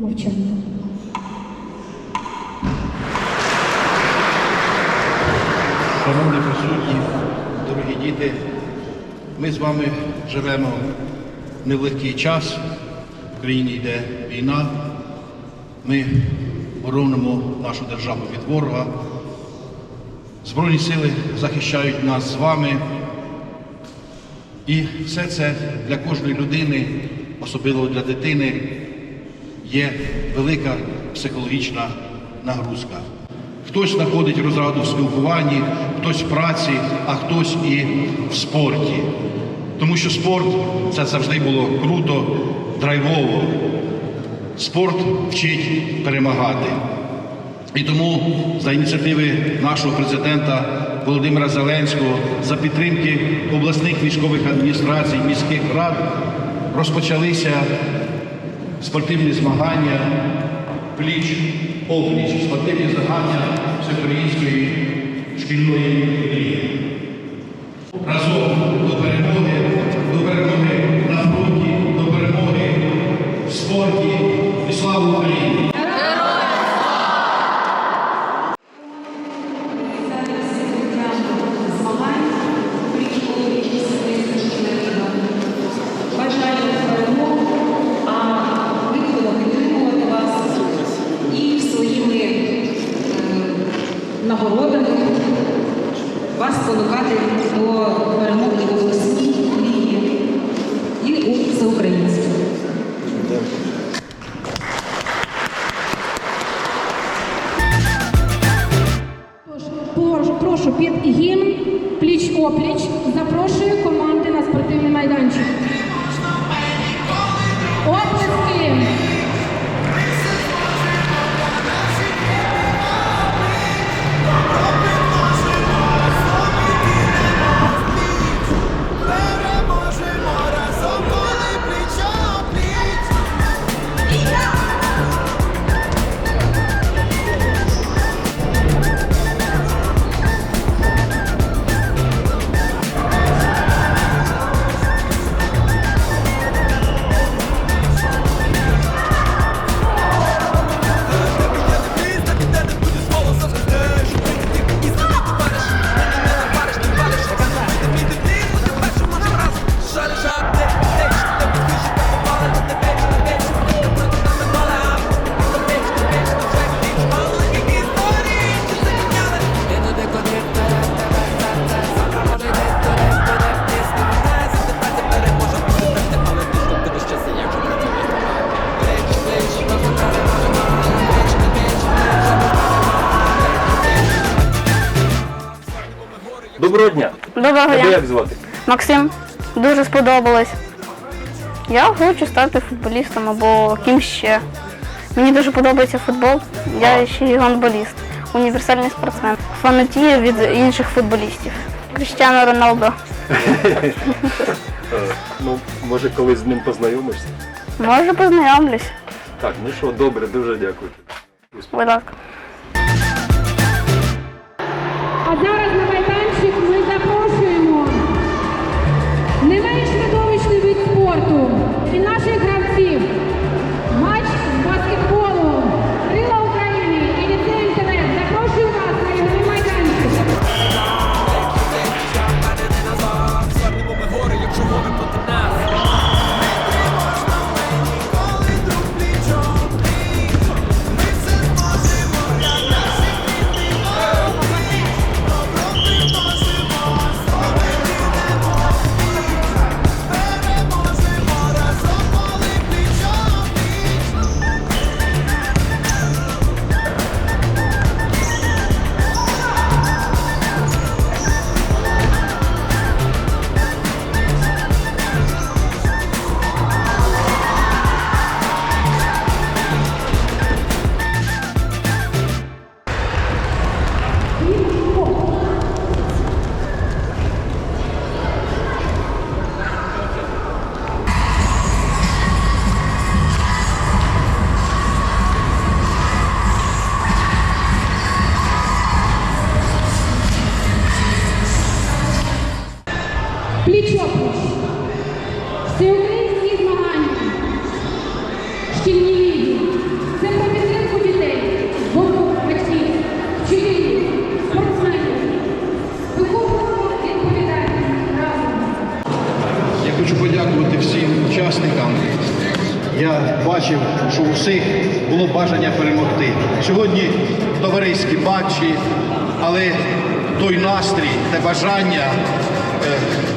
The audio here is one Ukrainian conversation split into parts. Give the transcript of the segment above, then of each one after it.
мовчання. Шановні присутні, дорогі діти, ми з вами живемо в нелегкий час. В країні йде війна. Ми боронимо нашу державу від ворога. Збройні сили захищають нас з вами. І все це для кожної людини, особливо для дитини, є велика психологічна нагрузка. Хтось знаходить розраду в спілкуванні, хтось в праці, а хтось і в спорті. Тому що спорт це завжди було круто, драйвово. Спорт вчить перемагати. І тому за ініціативи нашого президента Володимира Зеленського, за підтримки обласних військових адміністрацій, міських рад розпочалися спортивні змагання пліч опліч, спортивні змагання всеукраїнської шкільної ліги. Разом до перемоги, до перемоги нагородами вас спонукати до перемоги в обласній лігі і у всеукраїнській. Прошу, під гімн пліч-опліч запрошую команди на спортивний майданчик. Оплески! Тебе як звати? Максим, дуже сподобалось. Я хочу стати футболістом або ким ще. Мені дуже подобається футбол. Я ще й гандболіст, універсальний спортсмен. Фанатію від інших футболістів. Кріштіано Роналдо. Е, Ну, може, колись з ним познайомишся. Може познайомлюсь. Так, ну що, добре, дуже дякую. Будь ласка. А зараз спорту і Пліч-опліч. Всеукраїнські змагання. Шкільні ліги. Це про підтримку дітей, боку батьків, вчителів, спортсменів. Виховуємо відповідальність разом. Я хочу подякувати всім учасникам. Я бачив, що у всіх було бажання перемогти. Сьогодні товариські матчі, але той настрій, те бажання е,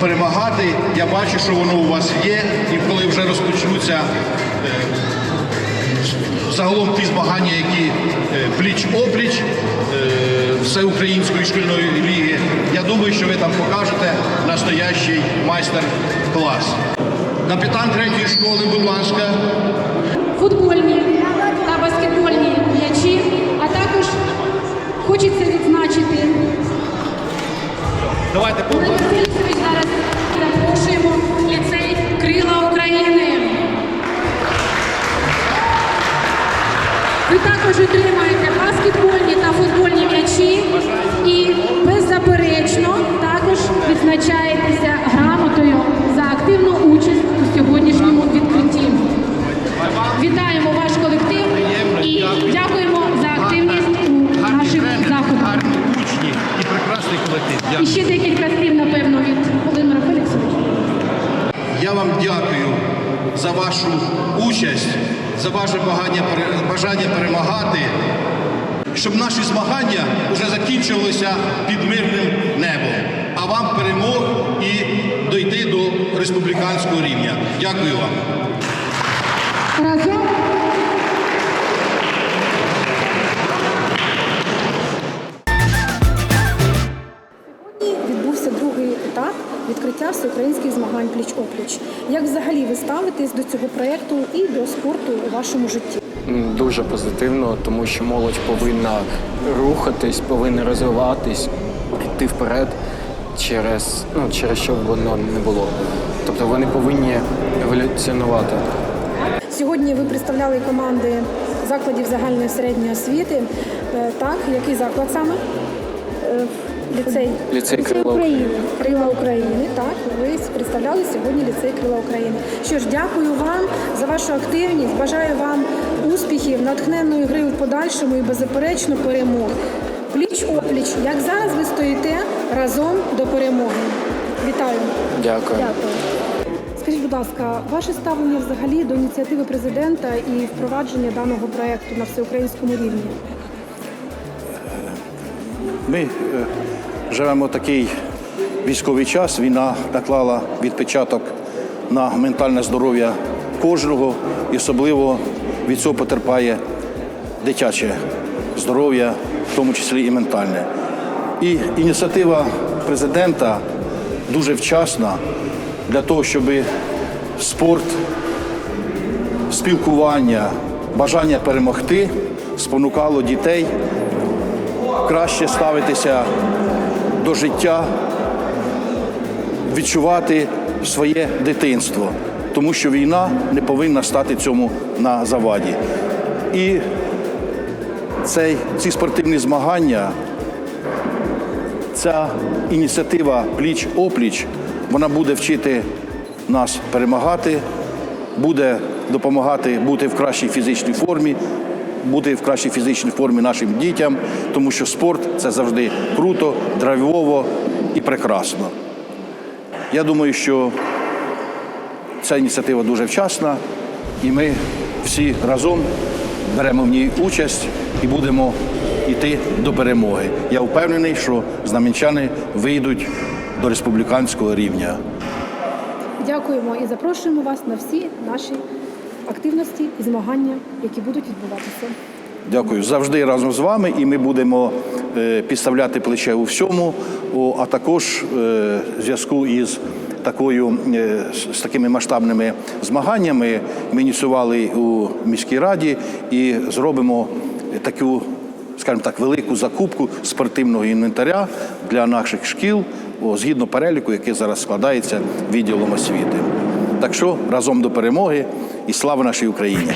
перемагати, я бачу, що воно у вас є. І коли вже розпочнуться е, загалом ті змагання, які е, пліч-опліч е, всеукраїнської шкільної ліги, я думаю, що ви там покажете настоящий майстер-клас. Капітан третьої школи, будь ласка. футбольні Давайте Васильович зараз запрошуємо ліцей Крила України. Ви також отримаєте баскетбольні та футбольні м'ячі і беззаперечно також відзначаєтеся грамотою за активну участь у сьогоднішньому відкритті. Вітаємо ваш колектив і дякуємо за активність у наших заходах. гарні учні і прекрасний колектив. І Дякую. ще декілька слів, напевно, від Володимира Феліксовича. Я вам дякую за вашу участь, за ваше бажання, пере- бажання перемагати, щоб наші змагання вже закінчилися під мирним небом, а вам перемог і дойти до республіканського рівня. Дякую вам. Разом відбувся другий етап відкриття всеукраїнських змагань пліч-опліч. Як взагалі ви ставитесь до цього проєкту і до спорту у вашому житті? Дуже позитивно, тому що молодь повинна рухатись, повинна розвиватись, йти вперед через, ну, через що б воно не було. Тобто вони повинні еволюціонувати. Сьогодні ви представляли команди закладів загальної середньої освіти. Е, Так, який заклад саме? Е, Ліцей. Ліцей Крила України. Крила України. Так, ви представляли сьогодні ліцей Крила України. Що ж, дякую вам за вашу активність. Бажаю вам натхненної гри в подальшому і беззаперечно перемог. Пліч опліч, як зараз ви стоїте разом до перемоги. Вітаю. Дякую. Дякую. Скажіть, будь ласка, ваше ставлення взагалі до ініціативи президента і впровадження даного проекту на всеукраїнському рівні? Ми е, живемо такий військовий час. Війна наклала відпечаток на ментальне здоров'я кожного, і особливо від цього потерпає дитяче здоров'я, в тому числі і ментальне. І ініціатива президента дуже вчасна для того, щоб спорт, спілкування, бажання перемогти спонукало дітей краще ставитися до життя, відчувати своє дитинство, тому що війна не повинна стати цьому на заваді. І цей, ці спортивні змагання, ця ініціатива пліч-опліч, вона буде вчити нас перемагати, буде допомагати бути в кращій фізичній формі, бути в кращій фізичній формі нашим дітям, тому що спорт це завжди круто, драйвово і прекрасно. Я думаю, що ця ініціатива дуже вчасна, і ми всі разом беремо в ній участь і будемо йти до перемоги. Я впевнений, що знам'янчани вийдуть до республіканського рівня. Дякуємо і запрошуємо вас на всі наші активності і змагання, які будуть відбуватися. Дякую. Завжди разом з вами, і ми будемо е, підставляти плече у всьому, а також е, зв'язку із такою е, з- такими масштабними змаганнями ми ініціювали у міській раді і зробимо таку, скажімо так, велику закупку спортивного інвентаря для наших шкіл згідно переліку, який зараз складається відділом освіти. Так що разом до перемоги і слава нашій Україні!